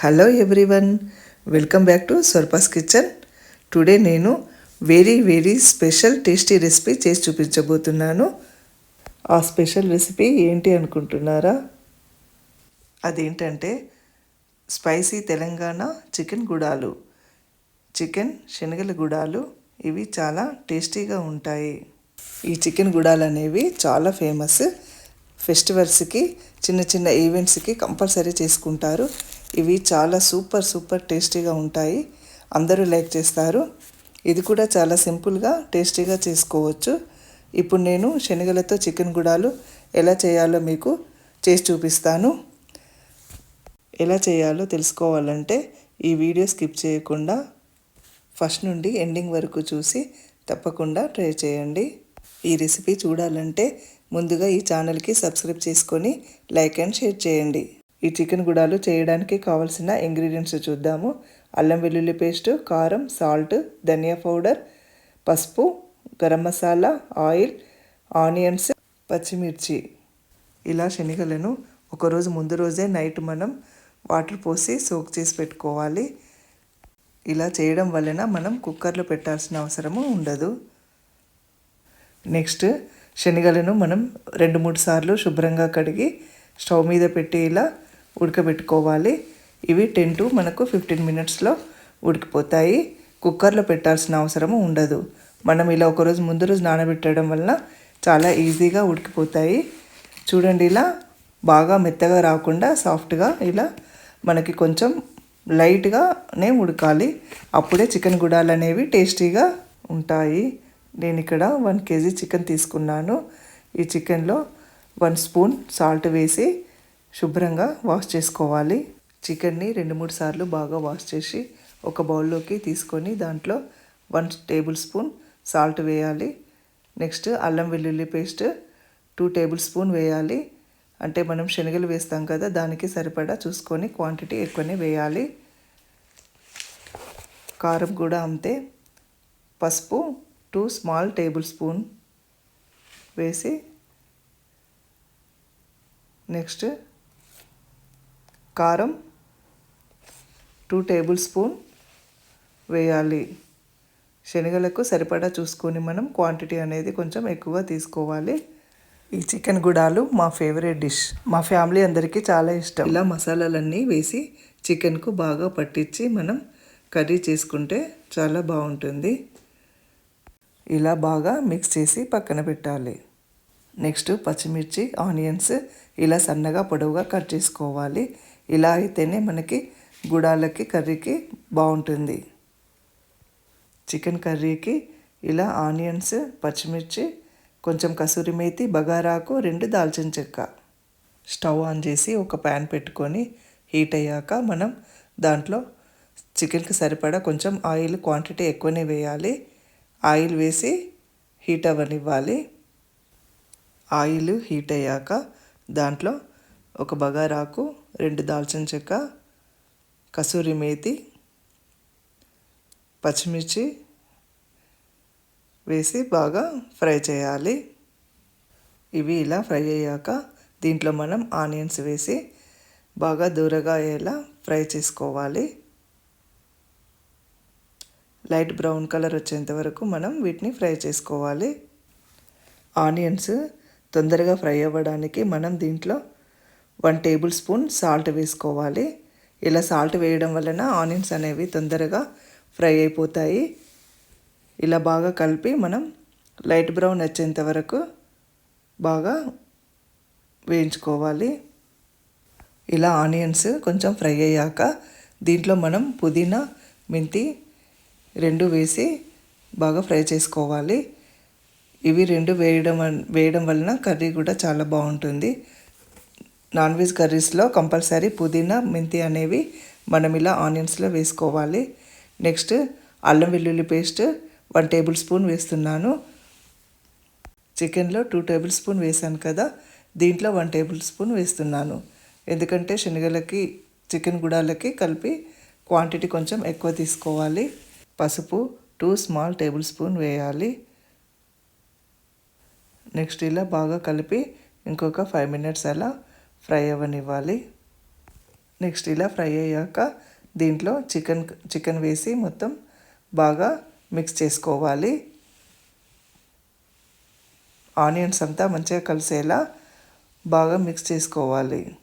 Hello everyone welcome back to స్వర్పాస్ kitchen today నేను very very special tasty recipe చేసి చూపించబోతున్నాను. ఆ స్పెషల్ రెసిపీ ఏంటి అనుకుంటున్నారా? అదేంటంటే స్పైసీ తెలంగాణ చికెన్ గుడాలు. చికెన్ శనగల గుడాలు ఇవి చాలా టేస్టీగా ఉంటాయి. ఈ చికెన్ గుడాలు అనేవి చాలా ఫేమస్ ఫెస్టివల్స్కి చిన్న చిన్న ఈవెంట్స్కి కంపల్సరీ చేసుకుంటారు. ఇవి చాలా సూపర్ సూపర్ టేస్టీగా ఉంటాయి. అందరూ లైక్ చేస్తారు. ఇది కూడా చాలా సింపుల్గా టేస్టీగా చేసుకోవచ్చు. ఇప్పుడు నేను శనగలతో చికెన్ గుడాలు ఎలా చేయాలో మీకు చేసి చూపిస్తాను. ఎలా చేయాలో తెలుసుకోవాలంటే ఈ వీడియో స్కిప్ చేయకుండా ఫస్ట్ నుండి ఎండింగ్ వరకు చూసి తప్పకుండా ట్రై చేయండి. ఈ రెసిపీ చూడాలంటే ముందుగా ఈ ఛానల్కి సబ్స్క్రైబ్ చేసుకొని లైక్ అండ్ షేర్ చేయండి. ఈ చికెన్ గుడాలు చేయడానికి కావలసిన ఇంగ్రీడియంట్స్ చూద్దాము. అల్లం వెల్లుల్లి పేస్ట్ కారం సాల్ట్ ధనియా పౌడర్ పసుపు గరం మసాలా ఆయిల్ ఆనియన్స్ పచ్చిమిర్చి. ఇలా శనగలను ఒకరోజు ముందు రోజే నైట్ మనం వాటర్ పోసి సోక్ చేసి పెట్టుకోవాలి. ఇలా చేయడం వలన మనం కుక్కర్లో పెట్టాల్సిన అవసరము ఉండదు. నెక్స్ట్ శనగలను మనం రెండు మూడు సార్లు శుభ్రంగా కడిగి స్టవ్ మీద పెట్టి ఇలా ఉడకబెట్టుకోవాలి. ఇవి టెన్ టు మనకు ఫిఫ్టీన్ మినిట్స్లో ఉడికిపోతాయి. కుక్కర్లో పెట్టాల్సిన అవసరము ఉండదు. మనం ఇలా ఒకరోజు ముందు రోజు నానబెట్టడం వలన చాలా ఈజీగా ఉడికిపోతాయి. చూడండి ఇలా బాగా మెత్తగా రాకుండా సాఫ్ట్గా ఇలా మనకి కొంచెం లైట్గానే ఉడకాలి. అప్పుడే చికెన్ గుడాలు అనేవి టేస్టీగా ఉంటాయి. నేను ఇక్కడ వన్ కేజీ చికెన్ తీసుకున్నాను. ఈ చికెన్లో వన్ స్పూన్ సాల్ట్ వేసి శుభ్రంగా వాష్ చేసుకోవాలి. చికెన్ని రెండు మూడు సార్లు బాగా వాష్ చేసి ఒక బౌల్లోకి తీసుకొని దాంట్లో వన్ టేబుల్ స్పూన్ సాల్ట్ వేయాలి. నెక్స్ట్ అల్లం వెల్లుల్లి పేస్ట్ టూ టేబుల్ స్పూన్ వేయాలి. అంటే మనం శనగలు వేస్తాం కదా దానికి సరిపడా చూసుకొని క్వాంటిటీ ఎక్కువనే వేయాలి. కారం కూడా అంతే. పసుపు టూ స్మాల్ టేబుల్ స్పూన్ వేసి నెక్స్ట్ కారం టూ టేబుల్ స్పూన్ వేయాలి. శనగలకు సరిపడా చూసుకొని మనం క్వాంటిటీ అనేది కొంచెం ఎక్కువ తీసుకోవాలి. ఈ చికెన్ గుడాలు మా ఫేవరెట్ డిష్ మా ఫ్యామిలీ అందరికీ చాలా ఇష్టం. ఇలా మసాలాలన్నీ వేసి చికెన్కు బాగా పట్టించి మనం కర్రీ చేసుకుంటే చాలా బాగుంటుంది. ఇలా బాగా మిక్స్ చేసి పక్కన పెట్టాలి. నెక్స్ట్ పచ్చిమిర్చి ఆనియన్స్ ఇలా సన్నగా పొడవుగా కట్ చేసుకోవాలి. ఇలా అయితేనే మనకి గుడాలకి కర్రీకి బాగుంటుంది. చికెన్ కర్రీకి ఇలా ఆనియన్స్ పచ్చిమిర్చి కొంచెం కసూరి మేతి బగారాకు రెండు దాల్చిన చెక్క. స్టవ్ ఆన్ చేసి ఒక ప్యాన్ పెట్టుకొని హీట్ అయ్యాక మనం దాంట్లో చికెన్కి సరిపడా కొంచెం ఆయిల్ క్వాంటిటీ ఎక్కువనే వేయాలి. ఆయిల్ వేసి హీట్ అవ్వనివ్వాలి. ఆయిల్ హీట్ అయ్యాక దాంట్లో ఒక బగారాకు రెండు దాల్చిన చెక్క కసూరి మేతి పచ్చిమిర్చి వేసి బాగా ఫ్రై చేయాలి. ఇవి ఇలా ఫ్రై అయ్యాక దీంట్లో మనం ఆనియన్స్ వేసి బాగా దూరగా అయ్యేలా ఫ్రై చేసుకోవాలి. లైట్ బ్రౌన్ కలర్ వచ్చేంత వరకు మనం వీటిని ఫ్రై చేసుకోవాలి. ఆనియన్స్ తొందరగా ఫ్రై అవ్వడానికి మనం దీంట్లో వన్ టేబుల్ స్పూన్ సాల్ట్ వేసుకోవాలి. ఇలా సాల్ట్ వేయడం వలన ఆనియన్స్ అనేవి తొందరగా ఫ్రై అయిపోతాయి. ఇలా బాగా కలిపి మనం లైట్ బ్రౌన్ వచ్చేంత వరకు బాగా వేయించుకోవాలి. ఇలా ఆనియన్స్ కొంచెం ఫ్రై అయ్యాక దీంట్లో మనం పుదీనా మెంతి రెండు వేసి బాగా ఫ్రై చేసుకోవాలి. ఇవి రెండు వేయడం వేయడం వలన కర్రీ కూడా చాలా బాగుంటుంది. నాన్ వెజ్ కర్రీస్లో కంపల్సరీ పుదీనా మెంతి అనేవి మనం ఇలా ఆనియన్స్లో వేసుకోవాలి. నెక్స్ట్ అల్లం వెల్లుల్లి పేస్ట్ వన్ టేబుల్ స్పూన్ వేస్తున్నాను. చికెన్లో టూ టేబుల్ స్పూన్ వేసాను కదా దీంట్లో వన్ టేబుల్ స్పూన్ వేస్తున్నాను. ఎందుకంటే శనగలకి చికెన్ గుడాలకి కలిపి క్వాంటిటీ కొంచెం ఎక్కువ తీసుకోవాలి. పసుపు టూ స్మాల్ టేబుల్ స్పూన్ వేయాలి. నెక్స్ట్ ఇలా బాగా కలిపి ఇంకొక ఫైవ్ మినిట్స్ అలా ఫ్రై అవ్వనివ్వాలి. నెక్స్ట్ ఇలా ఫ్రై అయ్యాక దీంట్లో చికెన్ చికెన్ వేసి మొత్తం బాగా మిక్స్ చేసుకోవాలి. ఆనియన్స్ అంతా మంచిగా కలిసేలా బాగా మిక్స్ చేసుకోవాలి.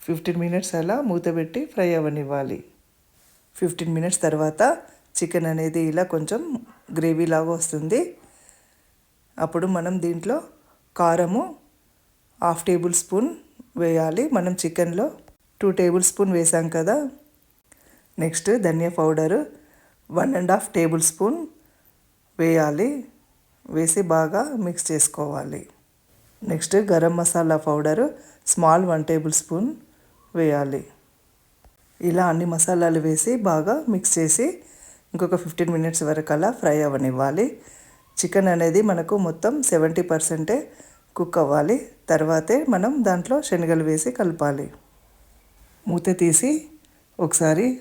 ఫిఫ్టీన్ మినిట్స్ అలా మూత పెట్టి ఫ్రై అవ్వనివ్వాలి. ఫిఫ్టీన్ మినిట్స్ తర్వాత చికెన్ అనేది ఇలా కొంచెం గ్రేవీ లాగా వస్తుంది. అప్పుడు మనం దీంట్లో కారము హాఫ్ టేబుల్ స్పూన్ వేయాలి. మనం చికెన్లో టూ టేబుల్ స్పూన్ వేసాం కదా. Next dhaniya powder one and half tablespoon వేయాలి. వేసి బాగా మిక్స్ చేసుకోవాలి. Next garam masala powder small one tablespoon వేయాలి. ఇలా అన్ని మసాలాలు వేసి బాగా మిక్స్ చేసి ఇంకొక ఫిఫ్టీన్ మినిట్స్ వరకు అలా ఫ్రై అవ్వనివ్వాలి చికెన్ అనేది మనకు మొత్తం సెవెంటీ పర్సెంటే కుక్ అవ్వాలి. తర్వాతే మనం దాంట్లో శనగలు వేసి కలపాలి. మూత తీసి ఒకసారి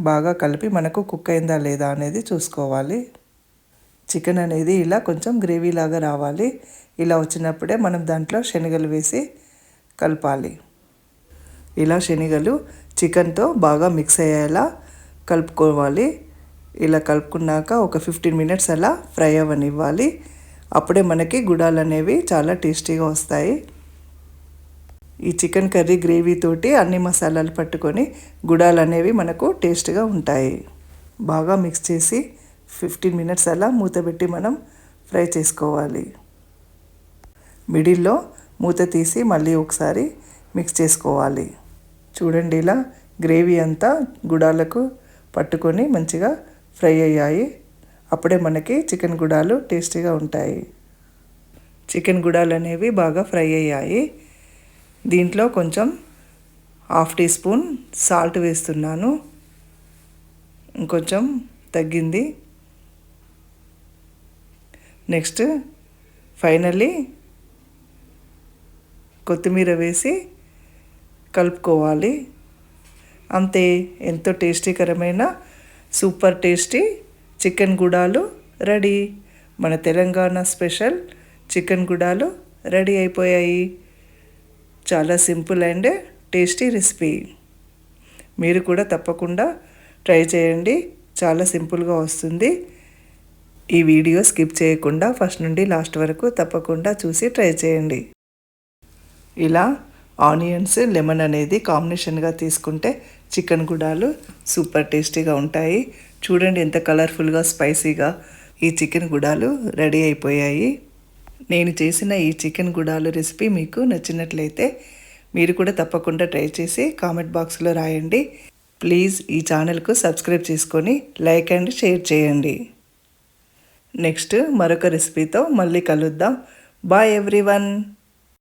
బాగా కలిపి మనకు కుక్ అయిందా లేదా అనేది చూసుకోవాలి. చికెన్ అనేది ఇలా కొంచెం గ్రేవీ లాగా రావాలి. ఇలా వచ్చినప్పుడే మనం దాంట్లో శనగలు వేసి కలపాలి. ఇలా శనగలు చికెన్తో బాగా మిక్స్ అయ్యేలా కలుపుకోవాలి. ఇలా కలుపుకున్నాక ఒక ఫిఫ్టీన్ మినిట్స్ అలా ఫ్రై అవ్వనివ్వాలి. అప్పుడే మనకి గుడాలు అనేవి చాలా టేస్టీగా వస్తాయి. ఈ చికెన్ కర్రీ గ్రేవీ తోటి అన్ని మసాలాలు పట్టుకొని గుడాలు అనేవి మనకు టేస్ట్గా ఉంటాయి. బాగా మిక్స్ చేసి ఫిఫ్టీన్ మినిట్స్ అలా మూత పెట్టి మనం ఫ్రై చేసుకోవాలి. మిడిల్లో మూత తీసి మళ్ళీ ఒకసారి మిక్స్ చేసుకోవాలి. చూడండి ఇలా గ్రేవీ అంతా గుడాలకు పట్టుకొని మంచిగా ఫ్రై అయ్యాయి. అప్పుడే మనకి చికెన్ గుడాలు టేస్టీగా ఉంటాయి. చికెన్ గుడాలు అనేవి బాగా ఫ్రై అయ్యాయి. దీంట్లో కొంచెం హాఫ్ టీ స్పూన్ సాల్ట్ వేస్తున్నాను. ఇంకొంచెం తగ్గింది. నెక్స్ట్ ఫైనల్లీ కొత్తిమీర వేసి కలుపుకోవాలి. అంతే ఎంతో టేస్టీకరమైన సూపర్ టేస్టీ చికెన్ గుడాలు రెడీ. మన తెలంగాణ స్పెషల్ చికెన్ గుడాలు రెడీ అయిపోయాయి. చాలా సింపుల్ అండ్ టేస్టీ రెసిపీ. మీరు కూడా తప్పకుండా ట్రై చేయండి. చాలా సింపుల్గా వస్తుంది. ఈ వీడియో స్కిప్ చేయకుండా ఫస్ట్ నుండి లాస్ట్ వరకు తప్పకుండా చూసి ట్రై చేయండి. ఇలా ఆనియన్స్ లెమన్ అనేది కాంబినేషన్గా తీసుకుంటే చికెన్ గుడాలు సూపర్ టేస్టీగా ఉంటాయి. చూడండి ఎంత కలర్ఫుల్గా స్పైసీగా ఈ చికెన్ గుడాలు రెడీ అయిపోయాయి. నేను చేసిన ఈ చికెన్ గుడాలు రెసిపీ మీకు నచ్చినట్లయితే మీరు కూడా తప్పకుండా ట్రై చేసి కామెంట్ బాక్స్లో రాయండి. ప్లీజ్ ఈ ఛానల్కు సబ్స్క్రైబ్ చేసుకొని లైక్ అండ్ షేర్ చేయండి. నెక్స్ట్ మరొక రెసిపీతో మళ్ళీ కలుద్దాం. Bye everyone.